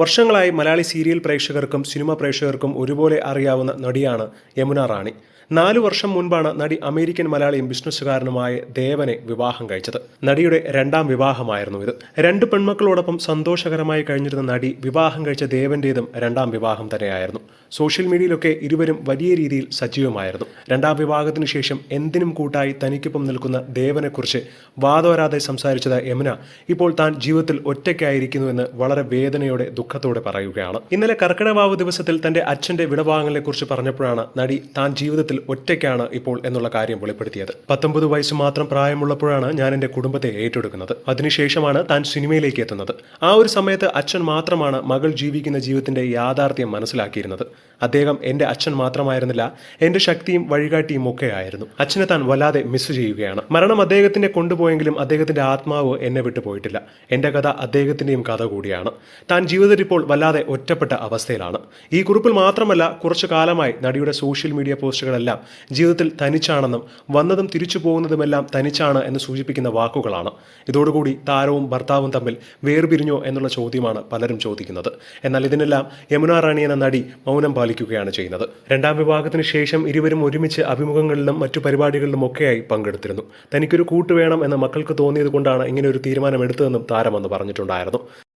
വർഷങ്ങളായി മലയാളി സീരിയൽ പ്രേക്ഷകർക്കും സിനിമ പ്രേക്ഷകർക്കും ഒരുപോലെ അറിയാവുന്ന നടിയാണ് യമുന റാണി. നാലു വർഷം മുൻപാണ് നടി അമേരിക്കൻ മലയാളിയും ബിസിനസ്സുകാരനുമായ ദേവനെ വിവാഹം കഴിച്ചത്. നടിയുടെ രണ്ടാം വിവാഹമായിരുന്നു ഇത്. രണ്ട് പെൺമക്കളോടൊപ്പം സന്തോഷകരമായി കഴിഞ്ഞിരുന്ന നടി വിവാഹം കഴിച്ച ദേവന്റേതും രണ്ടാം വിവാഹം തന്നെയായിരുന്നു. സോഷ്യൽ മീഡിയയിലൊക്കെ ഇരുവരും വലിയ രീതിയിൽ സജീവമായിരുന്നു. രണ്ടാം വിവാഹത്തിന് ശേഷം എന്തിനും കൂട്ടായി തനിക്കൊപ്പം നിൽക്കുന്ന ദേവനെക്കുറിച്ച് വാദോരാതെ സംസാരിച്ചത് യമുന. ഇപ്പോൾ താൻ ജീവിതത്തിൽ ഒറ്റയ്ക്കായിരിക്കുന്നുവെന്ന് വളരെ വേദനയോടെ ദുഃഖത്തോടെ പറയുകയാണ്. ഇന്നലെ കർക്കിടവാവ് ദിവസത്തിൽ തന്റെ അച്ഛന്റെ വിടവാങ്ങലിനെ കുറിച്ച് പറഞ്ഞപ്പോഴാണ് നടി താൻ ജീവിതത്തിൽ ഒറ്റയ്ക്കാണ് ഇപ്പോൾ എന്നുള്ള കാര്യം വെളിപ്പെടുത്തിയത്. പത്തൊമ്പത് വയസ്സ് മാത്രം പ്രായമുള്ളപ്പോഴാണ് ഞാൻ എന്റെ കുടുംബത്തെ ഏറ്റെടുക്കുന്നത്. അതിനുശേഷമാണ് താൻ സിനിമയിലേക്ക് എത്തുന്നത്. ആ ഒരു സമയത്ത് അച്ഛൻ മാത്രമാണ് മകൾ ജീവിക്കുന്ന ജീവിതത്തിന്റെ യാഥാർത്ഥ്യം മനസ്സിലാക്കിയിരുന്നത്. അദ്ദേഹം എന്റെ അച്ഛൻ മാത്രമായിരുന്നില്ല എന്റെ ശക്തിയും വഴികാട്ടിയും ഒക്കെ ആയിരുന്നു. അച്ഛനെ താൻ വല്ലാതെ മിസ് ചെയ്യുകയാണ്. മരണം അദ്ദേഹത്തിന്റെ കൊണ്ടുപോയെങ്കിലും അദ്ദേഹത്തിന്റെ ആത്മാവ് എന്നെ വിട്ടു പോയിട്ടില്ല എന്റെ കഥ അദ്ദേഹത്തിന്റെയും കഥ കൂടിയാണ്. താൻ ജീവിതത്തിൽ ഇപ്പോൾ വല്ലാതെ ഒറ്റപ്പെട്ട അവസ്ഥയിലാണ്. ഈ കുറിപ്പിൽ മാത്രമല്ല കുറച്ചു കാലമായി നടിയുടെ സോഷ്യൽ മീഡിയ പോസ്റ്റുകളെല്ലാം ജീവിതത്തിൽ തനിച്ചാണെന്നും വന്നതും തിരിച്ചു പോകുന്നതുമെല്ലാം തനിച്ചാണ് എന്ന് സൂചിപ്പിക്കുന്ന വാക്കുകളാണ്. ഇതോടുകൂടി താരവും ഭർത്താവും തമ്മിൽ വേർപിരിഞ്ഞോ എന്നുള്ള ചോദ്യമാണ് പലരും ചോദിക്കുന്നത്. എന്നാൽ ഇതിനെല്ലാം യമുന റാണി എന്ന നടി മൗനം പാലിക്കുകയാണ് ചെയ്യുന്നത്. രണ്ടാം വിവാഹത്തിന് ശേഷം ഇരുവരും ഒരുമിച്ച് അഭിമുഖങ്ങളിലും മറ്റു പരിപാടികളിലും ഒക്കെയായി പങ്കെടുത്തിരുന്നു. തനിക്കൊരു കൂട്ട് വേണം എന്ന് മക്കൾക്ക് തോന്നിയത് കൊണ്ടാണ് ഇങ്ങനെ ഒരു തീരുമാനം എടുത്തതെന്നും താരം അന്ന് പറഞ്ഞിട്ടുണ്ടായിരുന്നു.